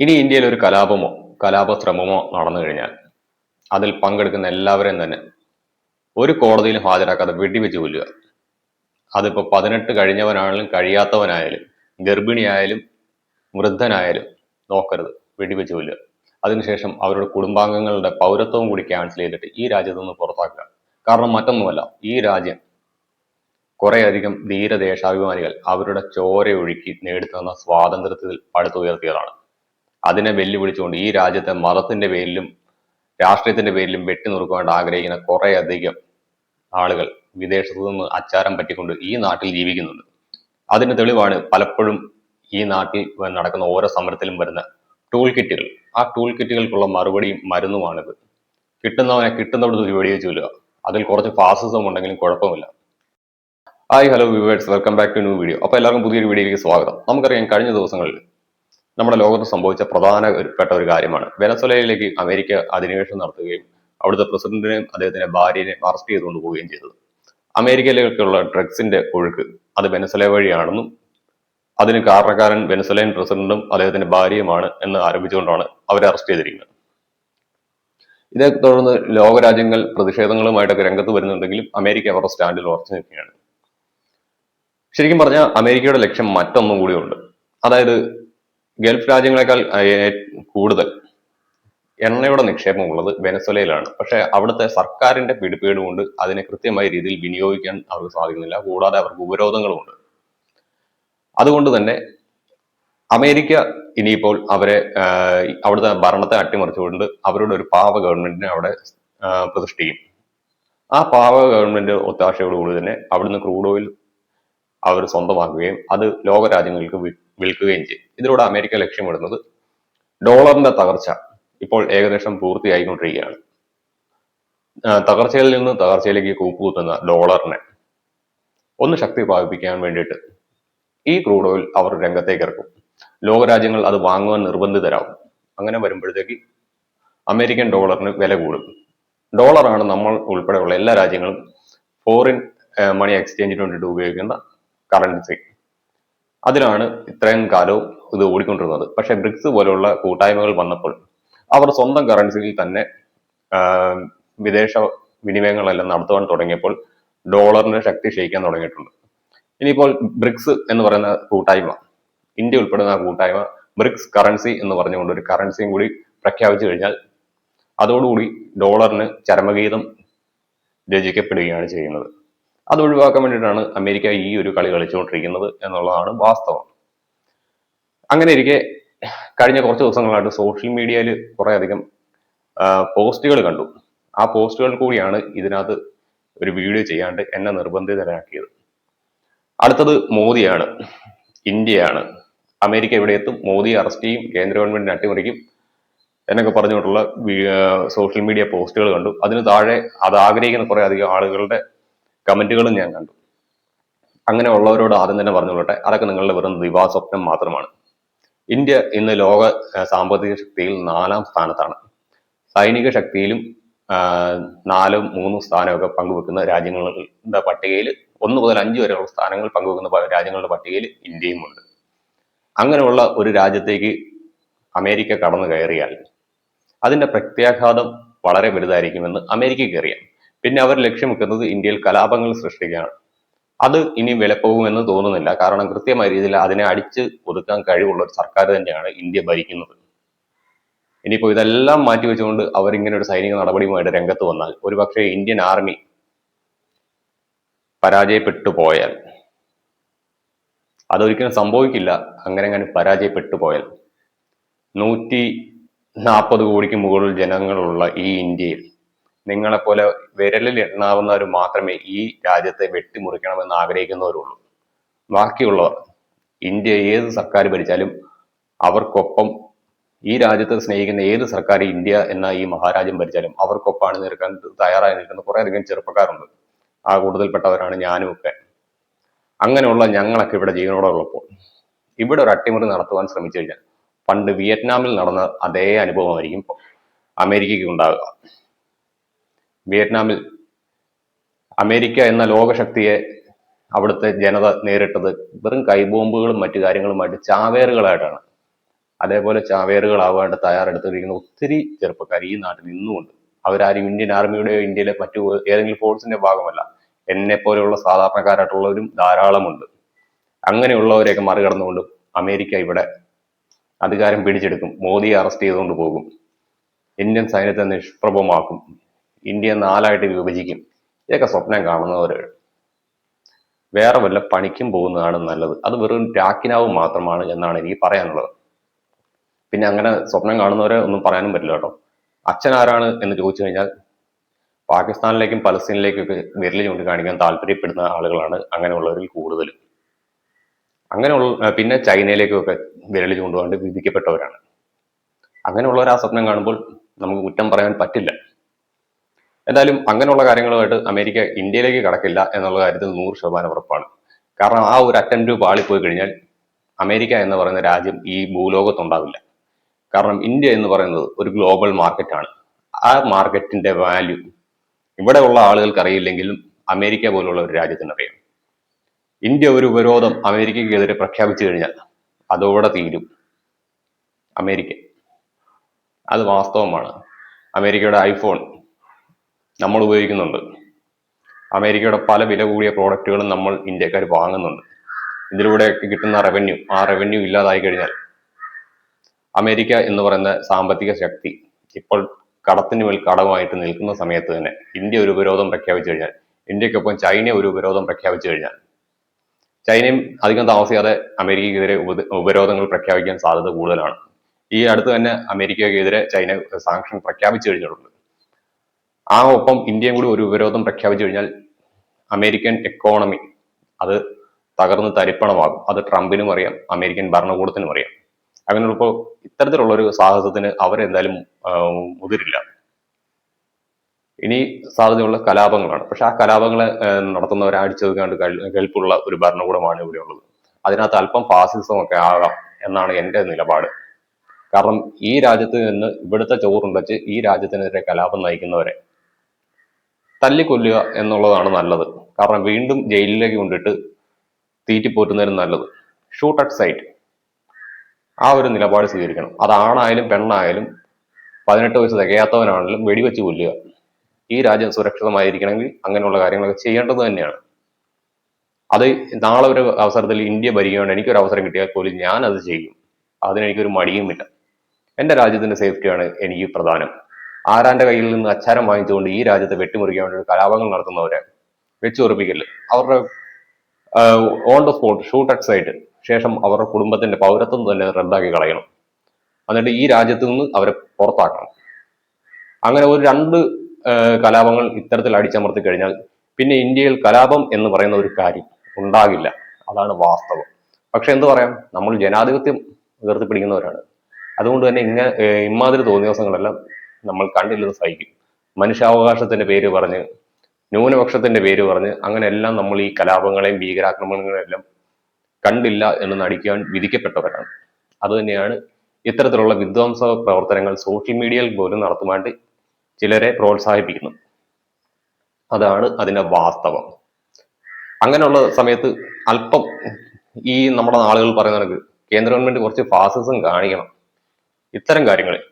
ഇനി ഇന്ത്യയിൽ ഒരു കലാപമോ കലാപശ്രമമോ നടന്നു കഴിഞ്ഞാൽ അതിൽ പങ്കെടുക്കുന്ന എല്ലാവരെയും തന്നെ ഒരു കോടതിയിലും ഹാജരാക്കാതെ വെടിവെച്ച് കൊല്ലുക. അതിപ്പോൾ പതിനെട്ട് കഴിഞ്ഞവനാണെങ്കിലും കഴിയാത്തവനായാലും ഗർഭിണിയായാലും വൃദ്ധനായാലും നോക്കരുത് വെടിവെച്ച് കൊല്ലുക. അതിനുശേഷം അവരുടെ കുടുംബാംഗങ്ങളുടെ പൗരത്വം കൂടി ക്യാൻസൽ ചെയ്തിട്ട് ഈ രാജ്യത്ത് നിന്ന് പുറത്താക്കുക. കാരണം മറ്റൊന്നുമല്ല ഈ രാജ്യം കുറേയധികം ധീരദേശാഭിമാനികൾ അവരുടെ ചോരയൊഴുക്കി നേടിത്തന്ന സ്വാതന്ത്ര്യത്തിൽ പടുത്തുയർത്തിയതാണ്. അതിനെ വെല്ലുവിളിച്ചുകൊണ്ട് ഈ രാജ്യത്തെ മതത്തിന്റെ പേരിലും രാഷ്ട്രീയത്തിന്റെ പേരിലും വെട്ടിനുറുക്കുവാൻ ആഗ്രഹിക്കുന്ന കുറേയധികം ആളുകൾ വിദേശത്തു നിന്ന് അച്ചാരം പറ്റിക്കൊണ്ട് ഈ നാട്ടിൽ ജീവിക്കുന്നുണ്ട്. അതിന്റെ തെളിവാണ് പലപ്പോഴും ഈ നാട്ടിൽ നടക്കുന്ന ഓരോ സമരത്തിലും വരുന്ന ടൂൾ കിറ്റുകൾ ആ ടൂൾ കിറ്റുകൾക്കുള്ള മറുപടിയും മരുന്നുമാണിത്. കിട്ടുന്നവനെ കിട്ടുന്നവിടെ വെടിവെച്ച് കൊല്ലുക. അതിൽ കുറച്ച് ഫാസിസം ഉണ്ടെങ്കിലും കുഴപ്പമില്ല. Hi hello viewers welcome back to new video അപ്പോൾ എല്ലാവർക്കും പുതിയൊരു വീഡിയോയിലേക്ക് സ്വാഗതം. നമുക്കറിയാം കഴിഞ്ഞ ദിവസങ്ങളിൽ നമ്മുടെ ലോകത്ത് സംഭവിച്ച പ്രധാനപ്പെട്ട ഒരു കാര്യമാണ്. വെനസ്വലയിലേക്ക് അമേരിക്ക അധിനിവേശം നടത്തുകയും അവിടുത്തെ പ്രസിഡന്റിനെയും അദ്ദേഹത്തിന്റെ ഭാര്യനെയും അറസ്റ്റ് ചെയ്തുകൊണ്ട് പോവുകയും ചെയ്തത്. അമേരിക്കയിലേക്കുള്ള ഡ്രഗ്സിന്റെ ഒഴുക്ക് അത് വെനസ്വല വഴിയാണെന്നും അതിന് കാരണക്കാരൻ വെനസ്വലൻ പ്രസിഡന്റും അദ്ദേഹത്തിന്റെ ഭാര്യയുമാണ് എന്ന് ആരോപിച്ചുകൊണ്ടാണ് അവരെ അറസ്റ്റ് ചെയ്തിരിക്കുന്നത്. ഇതേ തുടർന്ന് ലോകരാജ്യങ്ങൾ പ്രതിഷേധങ്ങളുമായിട്ടൊക്കെ രംഗത്ത് വരുന്നുണ്ടെങ്കിലും അമേരിക്ക അവരുടെ സ്റ്റാൻഡിൽ ഉറച്ചു നിൽക്കുകയാണ്. ശരിക്കും പറഞ്ഞാൽ അമേരിക്കയുടെ ലക്ഷ്യം മറ്റൊന്നും കൂടിയുണ്ട്. അതായത് ഗൾഫ് രാജ്യങ്ങളെക്കാൾ കൂടുതൽ എണ്ണയുടെ നിക്ഷേപം ഉള്ളത് വെനസ്വലയിലാണ്. പക്ഷേ അവിടുത്തെ സർക്കാരിന്റെ പിടിപ്പേട് കൊണ്ട് അതിനെ കൃത്യമായ രീതിയിൽ വിനിയോഗിക്കാൻ അവർക്ക് സാധിക്കുന്നില്ല. കൂടാതെ അവർക്ക് ഉപരോധങ്ങളുമുണ്ട് അതുകൊണ്ട് തന്നെ അമേരിക്ക ഇനിയിപ്പോൾ അവരെ അവിടുത്തെ ഭരണത്തെ അട്ടിമറിച്ചുകൊണ്ട് അവരുടെ ഒരു പാവ ഗവൺമെന്റിനെ അവിടെ പ്രതിഷ്ഠിക്കും. ആ പാവ ഗവൺമെന്റ് ഒത്താശയോടുകൂടി തന്നെ അവിടുന്ന് ക്രൂഡ് ഓയിൽ അവർ സ്വന്തമാക്കുകയും അത് ലോകരാജ്യങ്ങൾക്ക് വിൽക്കുകയും ചെയ്യും. ഇതിലൂടെ അമേരിക്ക ലക്ഷ്യമിടുന്നത് ഡോളറിന്റെ തകർച്ച ഇപ്പോൾ ഏകദേശം പൂർത്തിയായിക്കൊണ്ടിരിക്കുകയാണ്. തകർച്ചയിൽ നിന്ന് തകർച്ചയിലേക്ക് കൂപ്പുകുത്തുന്ന ഡോളറിനെ ഒന്ന് ശക്തി പ്രാപിപ്പിക്കാൻ വേണ്ടിയിട്ട് ഈ ക്രൂഡ് ഓയിൽ അവർ രംഗത്തേക്ക് ഇറക്കും. ലോകരാജ്യങ്ങൾ അത് വാങ്ങുവാൻ നിർബന്ധിതരാകും. അങ്ങനെ വരുമ്പോഴത്തേക്ക് അമേരിക്കൻ ഡോളറിന് വില കൂടും. ഡോളറാണ് നമ്മൾ ഉൾപ്പെടെയുള്ള എല്ലാ രാജ്യങ്ങളും ഫോറിൻ മണി എക്സ്ചേഞ്ചിന് വേണ്ടിയിട്ട് ഉപയോഗിക്കുന്ന കറൻസി അതിലാണ് ഇത്രയും കാലവും ഇത് ഓടിക്കൊണ്ടിരുന്നത്. പക്ഷെ ബ്രിക്സ് പോലെയുള്ള കൂട്ടായ്മകൾ വന്നപ്പോൾ അവർ സ്വന്തം കറൻസിയിൽ തന്നെ വിദേശ വിനിമയങ്ങളെല്ലാം നടത്തുവാൻ തുടങ്ങിയപ്പോൾ ഡോളറിന്റെ ശക്തി ക്ഷയിക്കാൻ തുടങ്ങിയിട്ടുണ്ട്. ഇനിയിപ്പോൾ ബ്രിക്സ് എന്ന് പറയുന്ന കൂട്ടായ്മ ഇന്ത്യ ഉൾപ്പെടുന്ന കൂട്ടായ്മ ബ്രിക്സ് കറൻസി എന്ന് പറഞ്ഞുകൊണ്ട് ഒരു കറൻസിയും കൂടി പ്രഖ്യാപിച്ചു കഴിഞ്ഞാൽ അതോടുകൂടി ഡോളറിന് ചരമഗീതം രചിക്കപ്പെടുകയാണ് ചെയ്യുന്നത്. അത് ഒഴിവാക്കാൻ വേണ്ടിയിട്ടാണ് അമേരിക്ക ഈ ഒരു കളി കളിച്ചുകൊണ്ടിരിക്കുന്നത് എന്നുള്ളതാണ് വാസ്തവം. അങ്ങനെ ഇരിക്കെ കഴിഞ്ഞ കുറച്ച് ദിവസങ്ങളായിട്ട് സോഷ്യൽ മീഡിയയിൽ കുറെ അധികം പോസ്റ്റുകൾ കണ്ടു. ആ പോസ്റ്റുകൾ കൂടിയാണ് ഇതിനകത്ത് ഒരു വീഡിയോ ചെയ്യാണ്ട് എന്നെ നിർബന്ധിതരാക്കിയത്. അടുത്തത് മോദിയാണ് ഇന്ത്യയാണ്. അമേരിക്ക ഇവിടെ എത്തും മോദി അറസ്റ്റ് ചെയ്യും കേന്ദ്ര ഗവൺമെന്റിനെ അട്ടിമറിക്കും എന്നൊക്കെ പറഞ്ഞുകൊണ്ടുള്ള സോഷ്യൽ മീഡിയ പോസ്റ്റുകൾ കണ്ടു. അതിന് താഴെ അത് ആഗ്രഹിക്കുന്ന കുറേ അധികം ആളുകളുടെ കമന്റുകളും ഞാൻ കണ്ടു. അങ്ങനെ ഉള്ളവരോട് ആദ്യം തന്നെ പറഞ്ഞുകൊള്ളട്ടെ അതൊക്കെ നിങ്ങളുടെ വെറും ദിവാസ്വപ്നം മാത്രമാണ്. ഇന്ത്യ ഇന്ന് ലോക സാമ്പത്തിക ശക്തിയിൽ നാലാം സ്ഥാനത്താണ്. സൈനിക ശക്തിയിലും നാലും മൂന്നും സ്ഥാനമൊക്കെ പങ്കുവെക്കുന്ന രാജ്യങ്ങളുടെ പട്ടികയിൽ ഒന്ന് മുതൽ അഞ്ച് വരെയുള്ള സ്ഥാനങ്ങൾ പങ്കുവെക്കുന്ന രാജ്യങ്ങളുടെ പട്ടികയിൽ ഇന്ത്യയും ഉണ്ട്. അങ്ങനെയുള്ള ഒരു രാജ്യത്തേക്ക് അമേരിക്ക കടന്നു കയറിയാൽ അതിന്റെ പ്രത്യാഘാതം വളരെ വലുതായിരിക്കുമെന്ന് അമേരിക്കയ്ക്ക് അറിയാം. പിന്നെ അവർ ലക്ഷ്യം വെക്കുന്നത് ഇന്ത്യയിൽ കലാപങ്ങൾ സൃഷ്ടിക്കുകയാണ്. അത് ഇനി വിലപ്പോകുമെന്ന് തോന്നുന്നില്ല. കാരണം കൃത്യമായ രീതിയിൽ അതിനെ അടിച്ച് ഒതുക്കാൻ കഴിവുള്ള ഒരു സർക്കാർ തന്നെയാണ് ഇന്ത്യ ഭരിക്കുന്നത്. ഇനിയിപ്പോൾ ഇതെല്ലാം മാറ്റി വെച്ചുകൊണ്ട് അവരിങ്ങനെ ഒരു സൈനിക നടപടിയുമായിട്ട് രംഗത്ത് വന്നാൽ ഒരുപക്ഷെ ഇന്ത്യൻ ആർമി പരാജയപ്പെട്ടു പോയാൽ അതൊരിക്കലും സംഭവിക്കില്ല. അങ്ങനെ അങ്ങനെ പരാജയപ്പെട്ടു പോയാൽ നൂറ്റി നാൽപ്പത് കോടിക്ക് മുകളിൽ ജനങ്ങളുള്ള ഈ ഇന്ത്യയിൽ നിങ്ങളെപ്പോലെ വിരലിൽ എണ്ണാവുന്നവർ മാത്രമേ ഈ രാജ്യത്തെ വെട്ടിമുറിക്കണമെന്ന് ആഗ്രഹിക്കുന്നവരുള്ളൂ. ബാക്കിയുള്ളവർ ഇന്ത്യ ഏത് സർക്കാർ ഭരിച്ചാലും അവർക്കൊപ്പം ഈ രാജ്യത്തെ സ്നേഹിക്കുന്ന ഏത് സർക്കാർ ഇന്ത്യ എന്ന ഈ മഹാരാജ്യം ഭരിച്ചാലും അവർക്കൊപ്പമാണ് നിൽക്കാൻ തയ്യാറായി നിൽക്കുന്ന കുറെ അധികം ചെറുപ്പക്കാരുണ്ട്. ആ കൂടുതൽപ്പെട്ടവരാണ് ഞാനും ഒക്കെ. അങ്ങനെയുള്ള ഞങ്ങളൊക്കെ ഇവിടെ ജീവനോടെ ഉള്ളപ്പോൾ ഇവിടെ ഒരു അട്ടിമറി നടത്തുവാൻ ശ്രമിച്ചു കഴിഞ്ഞാൽ പണ്ട് വിയറ്റ്നാമിൽ നടന്ന അതേ അനുഭവമായിരിക്കും അമേരിക്കയ്ക്ക് ഉണ്ടാകുക വിയറ്റ്നാമിൽ അമേരിക്ക എന്ന ലോകശക്തിയെ അവിടുത്തെ ജനത നേരിട്ടത് വെറും കൈബോംബുകളും മറ്റു കാര്യങ്ങളുമായിട്ട് ചാവേറുകളായിട്ടാണ്. അതേപോലെ ചാവേറുകളാവാണ്ട് തയ്യാറെടുത്തിരിക്കുന്ന ഒത്തിരി ചെറുപ്പക്കാർ ഈ നാട്ടിൽ ഇന്നുമുണ്ട് അവരാരും ഇന്ത്യൻ ആർമിയുടെയോ ഇന്ത്യയിലെ മറ്റു ഏതെങ്കിലും ഫോഴ്സിന്റെ ഭാഗമല്ല. എന്നെ പോലെയുള്ള സാധാരണക്കാരായിട്ടുള്ളവരും ധാരാളമുണ്ട്. അങ്ങനെയുള്ളവരെയൊക്കെ മറികടന്നുകൊണ്ട് അമേരിക്ക ഇവിടെ അധികാരം പിടിച്ചെടുക്കും. മോദിയെ അറസ്റ്റ് ചെയ്തുകൊണ്ട് പോകും. ഇന്ത്യൻ സൈന്യത്തെ നിഷ്പ്രഭമാക്കും. ഇന്ത്യ നാലായിട്ട് വിഭജിക്കും. ഇതൊക്കെ സ്വപ്നം കാണുന്നവര്. വേറെ വല്ല പണിക്കും പോകുന്നതാണ് നല്ലത്. അത് വെറും ടാക്കിനാവ് മാത്രമാണ് എന്നാണ് എനിക്ക് പറയാനുള്ളത്. പിന്നെ അങ്ങനെ സ്വപ്നം കാണുന്നവരെ ഒന്നും പറയാനും പറ്റില്ല കേട്ടോ. അച്ഛൻ ആരാണ് എന്ന് ചോദിച്ചു കഴിഞ്ഞാൽ പാകിസ്ഥാനിലേക്കും പലസ്തീനിലേക്കും ഒക്കെ വിരൽ ചൂണ്ടിക്കാണിക്കാൻ താല്പര്യപ്പെടുന്ന ആളുകളാണ് അങ്ങനെയുള്ളവരിൽ കൂടുതലും. അങ്ങനെയുള്ള പിന്നെ ചൈനയിലേക്കൊക്കെ വിരൽ ചൂണ്ടുകൊണ്ട് വിധിക്കപ്പെട്ടവരാണ് അങ്ങനെയുള്ളവർ ആ സ്വപ്നം കാണുമ്പോൾ നമുക്ക് കുറ്റം പറയാൻ പറ്റില്ല. എന്തായാലും അങ്ങനെയുള്ള കാര്യങ്ങളുമായിട്ട് അമേരിക്ക ഇന്ത്യയിലേക്ക് കടക്കില്ല എന്നുള്ള കാര്യത്തിൽ നൂറ് ശതമാനം ഉറപ്പാണ്. കാരണം ആ ഒരു അറ്റംപ്റ്റ് പാളിപ്പോയി കഴിഞ്ഞാൽ അമേരിക്ക എന്ന് പറയുന്ന രാജ്യം ഈ ഭൂലോകത്തുണ്ടാവില്ല കാരണം ഇന്ത്യ എന്ന് പറയുന്നത് ഒരു ഗ്ലോബൽ മാർക്കറ്റാണ് ആ മാർക്കറ്റിന്റെ വാല്യൂ ഇവിടെ ഉള്ള ആളുകൾക്ക് അറിയില്ലെങ്കിലും അമേരിക്ക പോലുള്ള ഒരു രാജ്യത്തിന് അറിയാം. ഇന്ത്യ ഒരു ഉപരോധം അമേരിക്കയ്ക്കെതിരെ പ്രഖ്യാപിച്ചു കഴിഞ്ഞാൽ അതോടെ തീരും അമേരിക്ക. അത് വാസ്തവമാണ്. അമേരിക്കയുടെ ഐഫോൺ നമ്മൾ ഉപയോഗിക്കുന്നുണ്ട്. അമേരിക്കയുടെ പല വില കൂടിയ പ്രോഡക്റ്റുകളും നമ്മൾ ഇന്ത്യക്കാർ വാങ്ങുന്നുണ്ട്. ഇതിലൂടെയൊക്കെ കിട്ടുന്ന റവന്യൂ ആ റവന്യൂ ഇല്ലാതായി കഴിഞ്ഞാൽ അമേരിക്ക എന്ന് പറയുന്ന സാമ്പത്തിക ശക്തി ഇപ്പോൾ കടത്തിന് മേൽ കടമായിട്ട് നിൽക്കുന്ന സമയത്ത് തന്നെ ഇന്ത്യ ഒരു ഉപരോധം പ്രഖ്യാപിച്ചു കഴിഞ്ഞാൽ ഇന്ത്യക്കൊപ്പം ചൈന ഒരു ഉപരോധം പ്രഖ്യാപിച്ചു കഴിഞ്ഞാൽ ചൈനയും അധികം താമസിയാതെ അമേരിക്കയ്ക്കെതിരെ ഉപരോധങ്ങൾ പ്രഖ്യാപിക്കാൻ സാധ്യത കൂടുതലാണ്. ഈ അടുത്ത് തന്നെ അമേരിക്കയ്ക്കെതിരെ ചൈന സാങ്ഷൻ പ്രഖ്യാപിച്ചു കഴിഞ്ഞിട്ടുണ്ട്. ആ ഒപ്പം ഇന്ത്യയും കൂടി ഒരു ഉപരോധം പ്രഖ്യാപിച്ചു കഴിഞ്ഞാൽ അമേരിക്കൻ എക്കോണമി അത് തകർന്ന് തരിപ്പണമാകും. അത് ട്രംപിനും അറിയാം അമേരിക്കൻ ഭരണകൂടത്തിനും അറിയാം. അങ്ങനെയുള്ളപ്പോൾ ഇത്തരത്തിലുള്ള ഒരു സാഹസത്തിന് അവരെന്തായാലും മുതിരില്ല. ഇനി സാധ്യതയുള്ള കലാപങ്ങളാണ്. പക്ഷെ ആ കലാപങ്ങളെ നടത്തുന്നവരെ അടിച്ചൊതുക്കാണ്ട് കെൽപ്പുള്ള ഒരു ഭരണകൂടമാണ് ഇവിടെ ഉള്ളത് അതിനകത്ത് അല്പം ഫാസിസം ഒക്കെ ആകാം എന്നാണ് എന്റെ നിലപാട്. കാരണം ഈ രാജ്യത്ത് നിന്ന് ഇവിടുത്തെ ചോറുണ്ടച്ച് ഈ രാജ്യത്തിനെതിരെ കലാപം നയിക്കുന്നവരെ തല്ലിക്കൊല്ലുക എന്നുള്ളതാണ് നല്ലത്. കാരണം വീണ്ടും ജയിലിലേക്ക് കൊണ്ടിട്ട് തീറ്റിപ്പോറ്റുന്നതിനും നല്ലത്. ഷൂട്ട് അറ്റ് സൈറ്റ് ആ ഒരു നിലപാട് സ്വീകരിക്കണം. അതാണായാലും പെണ്ണായാലും പതിനെട്ട് വയസ്സ് തികയാത്തവനാണെങ്കിലും വെടിവെച്ച് കൊല്ലുക. ഈ രാജ്യം സുരക്ഷിതമായിരിക്കണമെങ്കിൽ അങ്ങനെയുള്ള കാര്യങ്ങളൊക്കെ ചെയ്യേണ്ടത് തന്നെയാണ്. അത് നാളെ ഒരു അവസരത്തിൽ ഇന്ത്യ ഭരിക്കുകയാണ് എനിക്കൊരു അവസരം കിട്ടിയാൽ പോലും ഞാൻ അത് ചെയ്യും. അതിനെനിക്കൊരു മടിയുമില്ല. എന്റെ രാജ്യത്തിന്റെ സേഫ്റ്റിയാണ് എനിക്ക് പ്രധാനം. ആരാന്റെ കയ്യിൽ നിന്ന് അച്ചാരം വാങ്ങിച്ചുകൊണ്ട് ഈ രാജ്യത്തെ വെട്ടിമുറിക്കാൻ വേണ്ടി കലാപങ്ങൾ നടത്തുന്നവരെ വെച്ചുറപ്പിക്കൽ. അവരുടെ on the spot shoot at sight ശേഷം അവരുടെ കുടുംബത്തിന്റെ പൗരത്വം തന്നെ റദ്ദാക്കി കളയണം. എന്നിട്ട് ഈ രാജ്യത്ത് നിന്ന് അവരെ പുറത്താക്കണം. അങ്ങനെ ഒരു രണ്ട് കലാപങ്ങൾ ഇത്തരത്തിൽ അടിച്ചമർത്തി കഴിഞ്ഞാൽ പിന്നെ ഇന്ത്യയിൽ കലാപം എന്ന് പറയുന്ന ഒരു കാര്യം ഉണ്ടാകില്ല. അതാണ് വാസ്തവം. പക്ഷെ എന്ത് പറയാം? നമ്മൾ ജനാധിപത്യം ഉയർത്തിപ്പിടിക്കുന്നവരാണ്. അതുകൊണ്ട് തന്നെ ഇങ്ങനെ ഇമാതിരി തോന്നിയ ദിവസങ്ങളെല്ലാം നമ്മൾ കണ്ടില്ലെന്ന് സഹിക്കും. മനുഷ്യാവകാശത്തിന്റെ പേര് പറഞ്ഞ് ന്യൂനപക്ഷത്തിന്റെ പേര് പറഞ്ഞ് അങ്ങനെ എല്ലാം നമ്മൾ ഈ കലാപങ്ങളെയും ഭീകരാക്രമണങ്ങളെയും എല്ലാം കണ്ടില്ല എന്ന് നടിക്കാൻ വിധിക്കപ്പെട്ടവരാണ്. അതുതന്നെയാണ് ഇത്തരത്തിലുള്ള വിധ്വംസ പ്രവർത്തനങ്ങൾ സോഷ്യൽ മീഡിയയിൽ പോലും നടത്തുവാണ്ട് ചിലരെ പ്രോത്സാഹിപ്പിക്കുന്നു അതാണ് അതിന്റെ വാസ്തവം. അങ്ങനെയുള്ള സമയത്ത് അല്പം ഈ നമ്മുടെ ആളുകൾ പറയുന്ന കേന്ദ്ര ഗവൺമെന്റ് കുറച്ച് ഫാസിസം കാണിക്കണം. ഇത്തരം കാര്യങ്ങളിൽ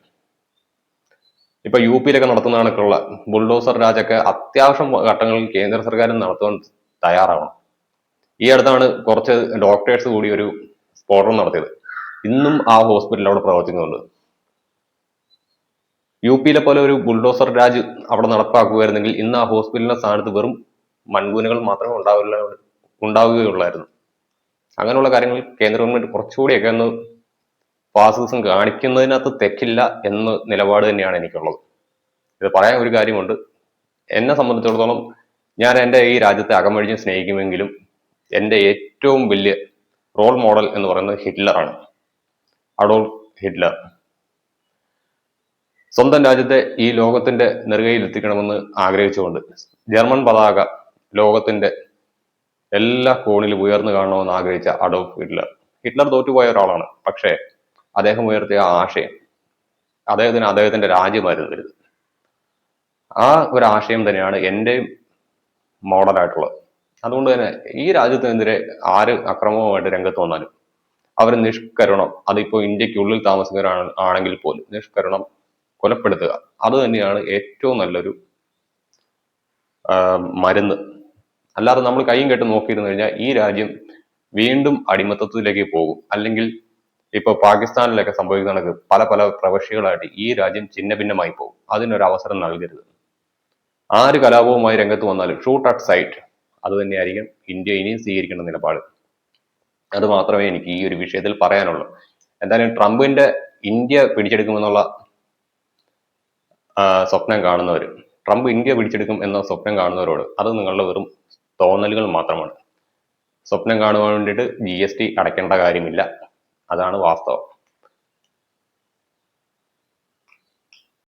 ഇപ്പൊ യു പിയിലൊക്കെ നടത്തുന്ന കണക്കുള്ള ബുൾഡോസർ രാജൊക്കെ അത്യാവശ്യം ഘട്ടങ്ങളിൽ കേന്ദ്ര സർക്കാരും നടത്തുവാൻ തയ്യാറാവണം. ഈ അടുത്താണ് കുറച്ച് ഡോക്ടേഴ്സ് കൂടി ഒരു സ്ഫോടനം നടത്തിയത്. ഇന്നും ആ ഹോസ്പിറ്റലിൽ അവിടെ പ്രവർത്തിക്കുന്നുണ്ട്. യു പിയിലെ പോലെ ഒരു ബുൾഡോസർ രാജ് അവിടെ നടപ്പാക്കുകയായിരുന്നെങ്കിൽ ഇന്ന് ആ ഹോസ്പിറ്റലിന്റെ സ്ഥാനത്ത് വെറും മൺകൂനകൾ മാത്രമേ ഉണ്ടാവില്ല ഉണ്ടാവുകയുള്ളായിരുന്നു. അങ്ങനെയുള്ള കാര്യങ്ങൾ കേന്ദ്ര ഗവൺമെന്റ് കുറച്ചുകൂടിയൊക്കെ ഒന്ന് ഫാസിസം കാണിക്കുന്നതിനകത്ത് തെറ്റില്ല എന്ന നിലപാട് തന്നെയാണ് എനിക്കുള്ളത്. ഇത് പറയാൻ ഒരു കാര്യമുണ്ട്. എന്നെ സംബന്ധിച്ചിടത്തോളം ഞാൻ എന്റെ ഈ രാജ്യത്തെ അകമഴിഞ്ഞ് സ്നേഹിക്കുമെങ്കിലും എന്റെ ഏറ്റവും വലിയ റോൾ മോഡൽ എന്ന് പറയുന്നത് ഹിറ്റ്ലറാണ് അഡോൾഫ് ഹിറ്റ്ലർ. സ്വന്തം രാജ്യത്തെ ഈ ലോകത്തിന്റെ നെറുകയിൽ എത്തിക്കണമെന്ന് ആഗ്രഹിച്ചുകൊണ്ട് ജർമ്മൻ പതാക ലോകത്തിന്റെ എല്ലാ കോണിലും ഉയർന്നു കാണണമെന്ന് ആഗ്രഹിച്ച അഡോൾഫ് ഹിറ്റ്ലർ. ഹിറ്റ്ലർ തോറ്റുപോയ ഒരാളാണ്. പക്ഷേ അദ്ദേഹം ഉയർത്തിയ ആശയം. അദ്ദേഹത്തിന് അദ്ദേഹത്തിന്റെ രാജ്യമായിരുന്നു വരുന്നത് ആ ഒരു ആശയം തന്നെയാണ് എന്റെ മോഡലായിട്ടുള്ളത് അതുകൊണ്ട് തന്നെ ഈ രാജ്യത്തിനെതിരെ ആര് അക്രമവുമായിട്ട് രംഗത്ത് വന്നാലും അവർ നിഷ്കരണം അതിപ്പോ ഇന്ത്യക്കുള്ളിൽ താമസിക്കുന്നവരാണ് ആണെങ്കിൽ പോലും നിഷ്കരണം കൊലപ്പെടുത്തുക. അത് തന്നെയാണ് ഏറ്റവും നല്ലൊരു മരുന്ന്. അല്ലാതെ നമ്മൾ കൈയും കെട്ട് നോക്കിയിരുന്നു കഴിഞ്ഞാൽ ഈ രാജ്യം വീണ്ടും അടിമത്തത്തിലേക്ക് പോകും. അല്ലെങ്കിൽ ഇപ്പൊ പാകിസ്ഥാനിലൊക്കെ സംഭവിക്കുന്ന പല പല പ്രവശ്യകളായിട്ട് ഈ രാജ്യം ചിന്ന ഭിന്നമായി പോകും. അതിനൊരു അവസരം നൽകരുത്. ആര് കലാപവുമായി രംഗത്ത് വന്നാലും ഷൂട്ട് അറ്റ് സൈറ്റ് അത് തന്നെയായിരിക്കും ഇന്ത്യ ഇനിയും സ്വീകരിക്കേണ്ട നിലപാട്. അത് മാത്രമേ എനിക്ക് ഈ ഒരു വിഷയത്തിൽ പറയാനുള്ളൂ. എന്തായാലും ട്രംപിന്റെ ഇന്ത്യ പിടിച്ചെടുക്കുമെന്നുള്ള സ്വപ്നം കാണുന്നവർ ട്രംപ് ഇന്ത്യ പിടിച്ചെടുക്കും എന്ന സ്വപ്നം കാണുന്നവരോട് അത് നിങ്ങളുടെ വെറും തോന്നലുകൾ മാത്രമാണ്. സ്വപ്നം കാണുവാൻ വേണ്ടിയിട്ട് ജി എസ് ടി അടയ്ക്കേണ്ട കാര്യമില്ല. അതാണ് വാസ്തവം.